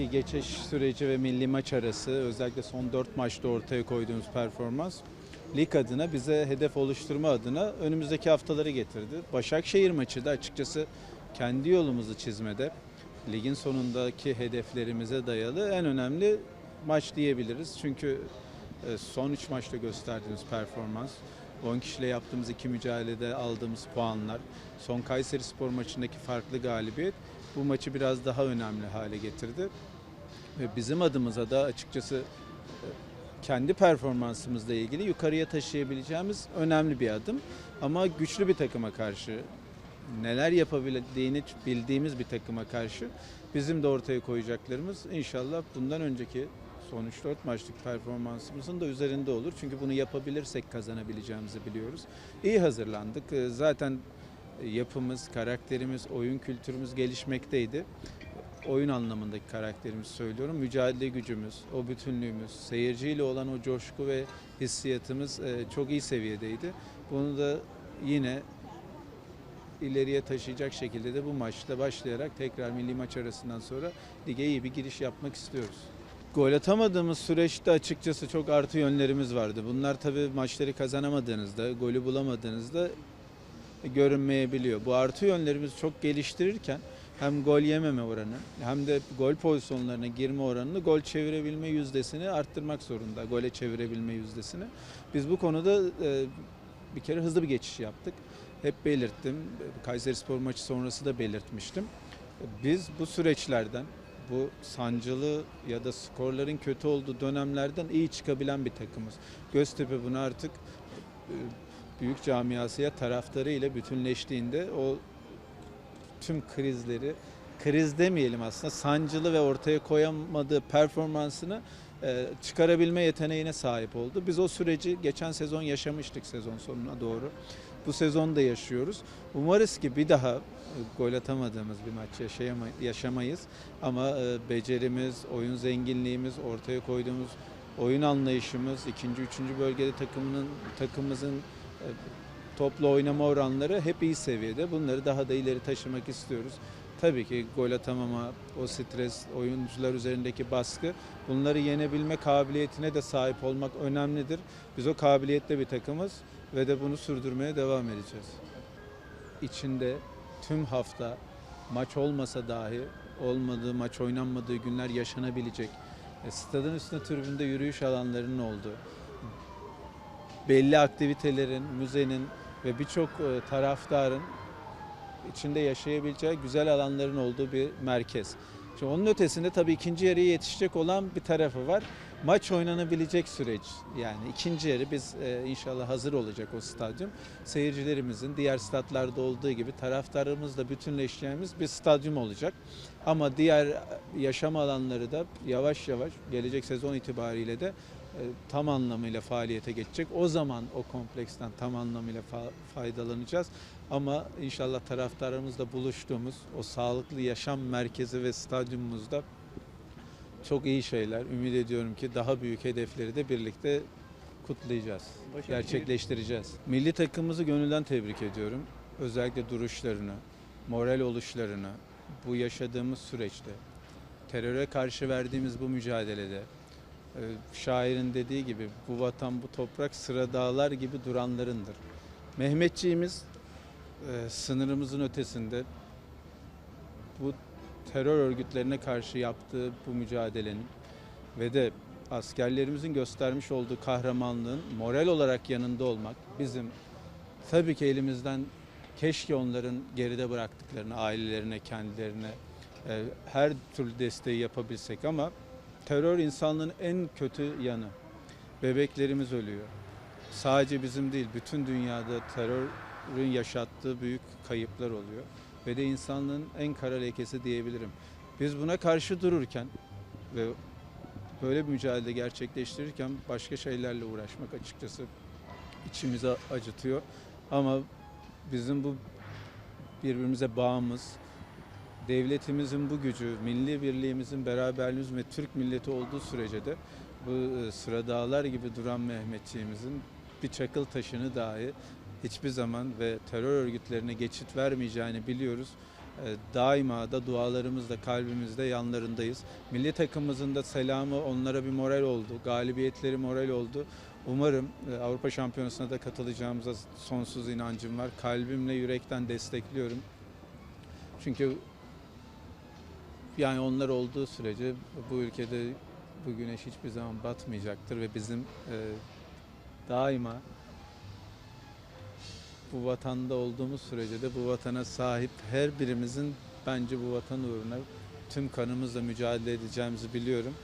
ligdeki geçiş süreci ve milli maç arası özellikle son 4 maçta ortaya koyduğumuz performans lig adına bize hedef oluşturma adına önümüzdeki haftaları getirdi. Başakşehir maçı da açıkçası kendi yolumuzu çizmede ligin sonundaki hedeflerimize dayalı en önemli maç diyebiliriz. Çünkü e, son 3 maçta gösterdiğimiz performans, 10 kişiyle yaptığımız iki mücadelede aldığımız puanlar, son Kayseri Spor maçındaki farklı galibiyet bu maçı biraz daha önemli hale getirdi. Ve bizim adımıza da açıkçası e, kendi performansımızla ilgili yukarıya taşıyabileceğimiz önemli bir adım. Ama güçlü bir takıma karşı, neler yapabildiğini bildiğimiz bir takıma karşı bizim de ortaya koyacaklarımız inşallah bundan önceki son 3-4 maçlık performansımızın da üzerinde olur. Çünkü bunu yapabilirsek kazanabileceğimizi biliyoruz. İyi hazırlandık. Ee, Zaten yapımız, karakterimiz, oyun kültürümüz gelişmekteydi. Oyun anlamındaki karakterimizi söylüyorum. Mücadele gücümüz, o bütünlüğümüz, seyirciyle olan o coşku ve hissiyatımız e, çok iyi seviyedeydi. Bunu da yine ileriye taşıyacak şekilde de bu maçta başlayarak tekrar milli maç arasından sonra lige iyi bir giriş yapmak istiyoruz. Gol atamadığımız süreçte açıkçası çok artı yönlerimiz vardı. Bunlar tabii maçları kazanamadığınızda, golü bulamadığınızda görünmeyebiliyor. Bu artı yönlerimizi çok geliştirirken hem gol yememe oranı hem de gol pozisyonlarına girme oranını gol çevirebilme yüzdesini arttırmak zorunda. Gole çevirebilme yüzdesini. Biz bu konuda e, bir kere hızlı bir geçiş yaptık. Hep belirttim. Kayseri Spor maçı sonrası da belirtmiştim. Biz bu süreçlerden bu sancılı ya da skorların kötü olduğu dönemlerden iyi çıkabilen bir takımız. Göztepe bunu artık e, büyük camiasıya taraftarıyla bütünleştiğinde o tüm krizleri kriz demeyelim aslında sancılı ve ortaya koyamadığı performansını e, çıkarabilme yeteneğine sahip oldu. Biz o süreci geçen sezon yaşamıştık sezon sonuna doğru. Bu sezon da yaşıyoruz. Umarız ki bir daha e, gol atamadığımız bir maç yaşamayız. Ama e, becerimiz, oyun zenginliğimiz, ortaya koyduğumuz oyun anlayışımız, ikinci, üçüncü bölgede takımının takımımızın toplu oynama oranları hep iyi seviyede. Bunları daha da ileri taşımak istiyoruz. Tabii ki gol atamama, o stres, oyuncular üzerindeki baskı bunları yenebilme kabiliyetine de sahip olmak önemlidir. Biz o kabiliyette bir takımız ve de bunu sürdürmeye devam edeceğiz. İçinde tüm hafta maç olmasa dahi olmadığı, maç oynanmadığı günler yaşanabilecek. E, Stadın üstünde tribünde yürüyüş alanlarının olduğu, belli aktivitelerin, müzenin ve birçok e, taraftarın içinde yaşayabileceği güzel alanların olduğu bir merkez. Şimdi onun ötesinde tabii ikinci yarıya yetişecek olan bir tarafı var. Maç oynanabilecek süreç. Yani ikinci yarı biz e, inşallah hazır olacak o stadyum. Seyircilerimizin diğer statlarda olduğu gibi taraftarımızla bütünleşeceğimiz bir stadyum olacak. Ama diğer yaşam alanları da yavaş yavaş gelecek sezon itibariyle de tam anlamıyla faaliyete geçecek. O zaman o kompleksten tam anlamıyla fa- faydalanacağız. Ama inşallah taraftarımızla buluştuğumuz o sağlıklı yaşam merkezi ve stadyumumuzda çok iyi şeyler. Ümit ediyorum ki daha büyük hedefleri de birlikte kutlayacağız, gerçekleştireceğiz. Milli takımımızı gönülden tebrik ediyorum. Özellikle duruşlarını, moral oluşlarını, bu yaşadığımız süreçte, teröre karşı verdiğimiz bu mücadelede, e, şairin dediği gibi bu vatan, bu toprak sıra dağlar gibi duranlarındır. Mehmetçiğimiz e, sınırımızın ötesinde bu terör örgütlerine karşı yaptığı bu mücadelenin ve de askerlerimizin göstermiş olduğu kahramanlığın moral olarak yanında olmak bizim tabii ki elimizden keşke onların geride bıraktıklarını ailelerine, kendilerine e, her türlü desteği yapabilsek ama terör insanlığın en kötü yanı. Bebeklerimiz ölüyor. Sadece bizim değil, bütün dünyada terörün yaşattığı büyük kayıplar oluyor. Ve de insanlığın en kara lekesi diyebilirim. Biz buna karşı dururken ve böyle bir mücadele gerçekleştirirken başka şeylerle uğraşmak açıkçası içimizi acıtıyor. Ama bizim bu birbirimize bağımız, devletimizin bu gücü, milli birliğimizin, beraberliğimiz ve Türk milleti olduğu sürece de bu e, sıra dağlar gibi duran Mehmetçiğimizin bir çakıl taşını dahi hiçbir zaman ve terör örgütlerine geçit vermeyeceğini biliyoruz. E, Daima da dualarımızla, kalbimizde yanlarındayız. Milli takımımızın da selamı onlara bir moral oldu. Galibiyetleri moral oldu. Umarım e, Avrupa Şampiyonası'na da katılacağımıza sonsuz inancım var. Kalbimle, yürekten destekliyorum. Çünkü yani onlar olduğu sürece bu ülkede bu güneş hiçbir zaman batmayacaktır ve bizim e, daima bu vatanda olduğumuz sürece de bu vatana sahip her birimizin bence bu vatan uğruna tüm kanımızla mücadele edeceğimizi biliyorum.